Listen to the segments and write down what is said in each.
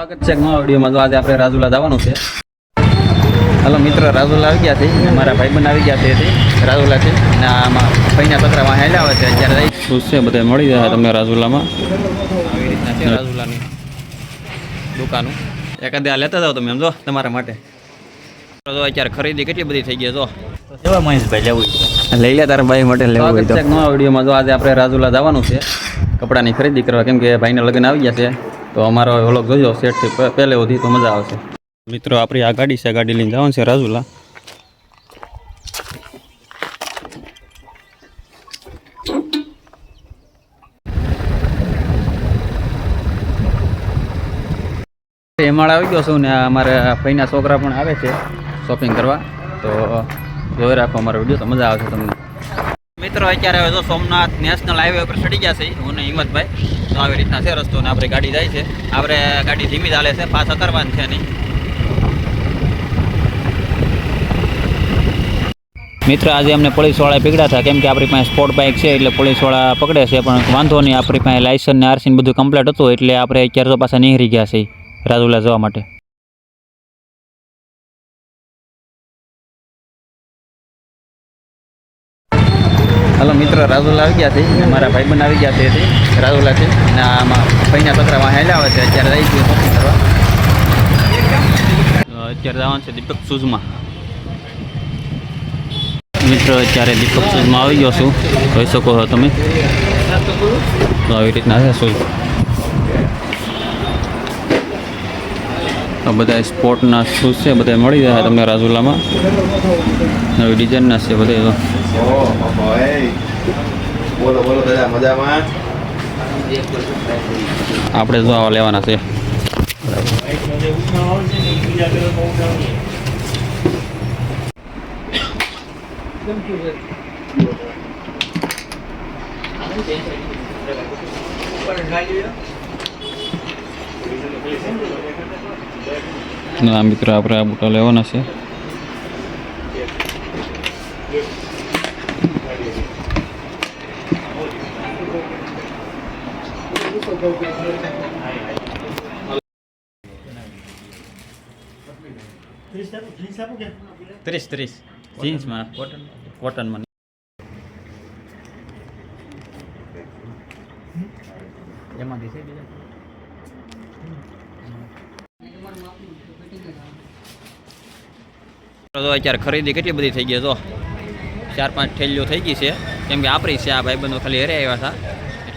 સ્વાગત છે નવા વિડીયોમાં. તો આજે આપણે રાજુલા જવાનું છે. હલો મિત્ર રાજુલા આવી ગયા છે. મારા મારા ભાઈબંધ આવી ગયા છે રાજુલાથી. અને આમાં ભાઈના પતરામાં હેલા આવે છે. અત્યારે શું છે બધા મળી જાય તમને રાજુલામાં. આવી રીતના છે રાજુલાની દુકાનું. એકાદે આ લેતા જાઓ તમે જો તમારા માટે. જો અત્યારે ખરીદી કેટલી બધી થઈ ગઈ જો. કેવા મહેશભાઈ લેવું લઈ લે તારા ભાઈ માટે લેવું હોય તો. નવા વિડીયોમાં. જો આજે આપણે રાજુલા જવાનું છે કપડાની ખરીદી કરવા. કેમ કે ભાઈને લગ્ન આવી ગયા છે. તો અમારો વ્લોગ જોજો સેટથી પહેલે સુધી તો મજા આવશે. મિત્રો આપણી આ ગાડી છે, ગાડી લઈને જવાનું છે રાજુલા. એમાળ આવી ગયો છું ને અમારે ભાઈના છોકરા પણ આવે છે શોપિંગ કરવા. તો જોઈ રાખો અમારો વીડિયો, તો મજા આવશે તમને. મિત્રો, અત્યારે હવે તો સોમનાથ નેશનલ હાઈવે ઉપર ચડી ગયા છે હું ને હિંમતભાઈ. તો આવી રીતના છે રસ્તો ને આપણી ગાડી જાય છે. આપણે ગાડી ધીમી ચાલે છે, પાછા કરવાની છે નહીં. મિત્ર, આજે અમને પોલીસવાળા પકડ્યા હતા, કેમ કે આપણી પાસે સ્પોર્ટ બાઇક છે, એટલે પોલીસવાળા પકડે છે, પણ વાંધો નહીં, આપણી પાસે લાયસન્સ ને આરસી બધું કમ્પ્લીટ હતું, એટલે આપણે અત્યારે તો પાછા નીકળી ગયા છે રાજુલા જવા માટે. હલો મિત્રો, રાજુલા આવી ગયા છે. મારા મારા ભાઈબંધ આવી ગયા છે રાજુલાથી અને આમાં ભાઈના પતરામાં હેલા આવે છે. અત્યારે આવી ગયું શોપિંગ કરવા અત્યારે જવાનું છે દીપક શૂઝમાં. મિત્રો, અત્યારે દીપક શૂઝમાં આવી ગયો છું. કહી શકો છો તમે. તો આવી રીતના છે શૂઝ. આ બધા સ્પોર્ટના શૂઝ છે બધા મળી જાય તમને રાજુલામાં. નવી ડિઝાઇનના છે બધા આપણે જો આવા લેવાના છે. ના મિત્રો આપણે આ બુટા લેવાના છે. ત્રીસ ત્રીસ. જીન્સમાં કોટન કોટનમાં એમાં દેશે બીજા? તો અત્યારે ખરીદી કેટલી બધી થઈ ગઈ તો ચાર પાંચ થેલીઓ થઈ ગઈ છે. કેમ કે આપણી છે આ ભાઈબંધો ખાલી હેરે આવ્યા હતા.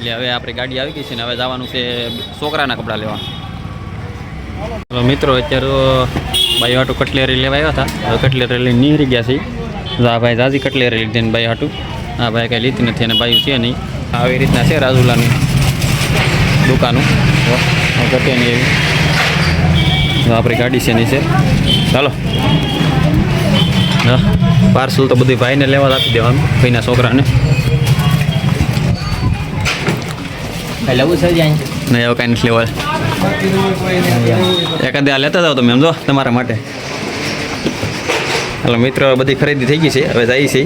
એટલે હવે આપણી ગાડી આવી ગઈ છે ને હવે જવાનું છે છોકરાના કપડાં લેવા. તો મિત્રો, અત્યારે ભાઈ હાટું કટલેરી લેવા આવ્યા હતા. હવે કટલેરી લઈને નીકળી ગયા છે આ ભાઈ જાજી કટલેરી લીધી ને ભાઈ હાટું. આ ભાઈ કાંઈ લીધી નથી અને ભાઈ છે નહીં. આવી રીતના છે રાજુલાની દુકાનું. ઘટેની નહીં એવી. આપણી ગાડી છે નીચે ચાલો. હા, પાર્સલ તો બધી ભાઈને લેવા આપી દેવાનું, ભાઈના છોકરાને. લેવું છે જ્યાં નહીં એવું કાંઈ નથી લેવા એકાદ આ લેતા જાઓ તમે સમજો તમારા માટે. હાલો, મિત્રો બધી ખરીદી થઈ ગઈ છે. હવે જઈએ છીએ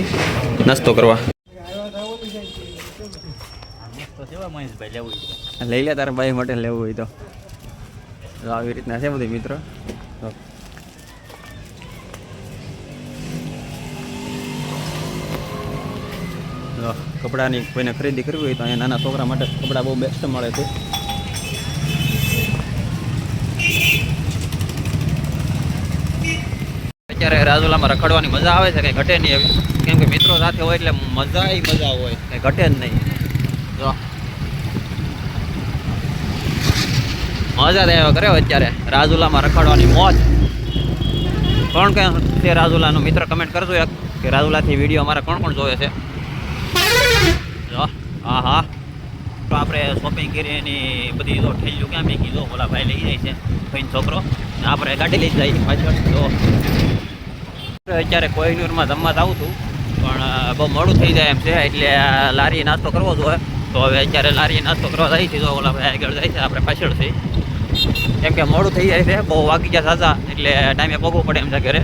નાસ્તો કરવા. લઈ લે તારા ભાઈ માટે લેવું હોય તો. આવી રીતના છે બધી મિત્રો. કપડાની કોઈને ખરીદી કરવી હોય તો અહીંયા નાના છોકરા માટે કપડાં બહુ બેસ્ટ મળે છે. અત્યારે રાજુલામાં રખડવાની મજા આવે છે, કંઈ ઘટે નહીં એવી. કેમ કે મિત્રો સાથે હોય એટલે મજા મજા હોય. કંઈ ઘટે જ નહીં. જો. મજા જ આવ્યા કરે અત્યારે. રાજુલામાં રખડવાની મોજ. કોણ કે છે રાજુલાનો મિત્ર કમેન્ટ કરજો એક, કે રાજુલાથી વીડિયો અમારા કોણ કોણ જોવે છે? જો હા હા. તો આપણે શોપિંગ કરી એની બધી જો ઠેલ્યું ક્યાં મેકી જો, ઓલા ભાઈ લઈ જાય છે, ભાઈનો છોકરો. આપણે ગાડી લઈ જાય પાછળ. તો અત્યારે કોહિનૂરમાં જમવા આવું છું, પણ બહુ મોડું થઈ જાય એમ છે, એટલે આ લારીએ નાસ્તો કરવો જોઈએ તો હવે અત્યારે લારીએ નાસ્તો કરવા જાય છે તો ઓલા ભાઈ આગળ જાય છે, આપણે પાછળ થઈ કેમ કે મોડું થઈ જાય છે, બહુ વાગી ગયા સાચા એટલે ટાઈમે પગવું પડે એમ છે ઘરે.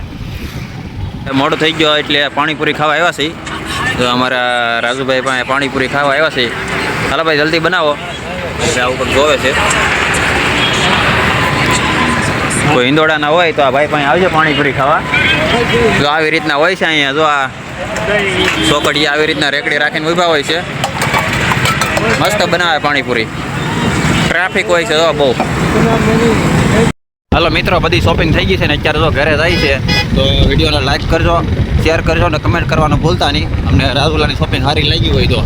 મોડું થઈ ગયો, એટલે પાણીપુરી ખાવા આવ્યા છે તો અમારા રાજુભાઈ પાસે પાણીપુરી ખાવા આવ્યા છે. હાલો ભાઈ, જલ્દી બનાવો. આવું પણ જોવે છે. કોઈ ઈંદોડાના હોય તો આ ભાઈ પાસે આવજો પાણીપુરી ખાવા. જો આવી રીતના હોય છે અહીંયા, જો આ ચોકડી આવી રીતના રેકડી રાખીને ઊભા હોય છે. મસ્ત બનાવે પાણીપુરી. ટ્રાફિક હોય છે, જો બહુ. હાલો મિત્રો, બધી શોપિંગ થઈ ગઈ છે ને અત્યારે જો ઘરે જાય છે, તો વિડીયોને લાઈક કરજો શેર કરજો અને કમેન્ટ કરવાનું ભૂલતા નહીં. અમને રાજુલાની શોપિંગ સારી લાગી હોય તો.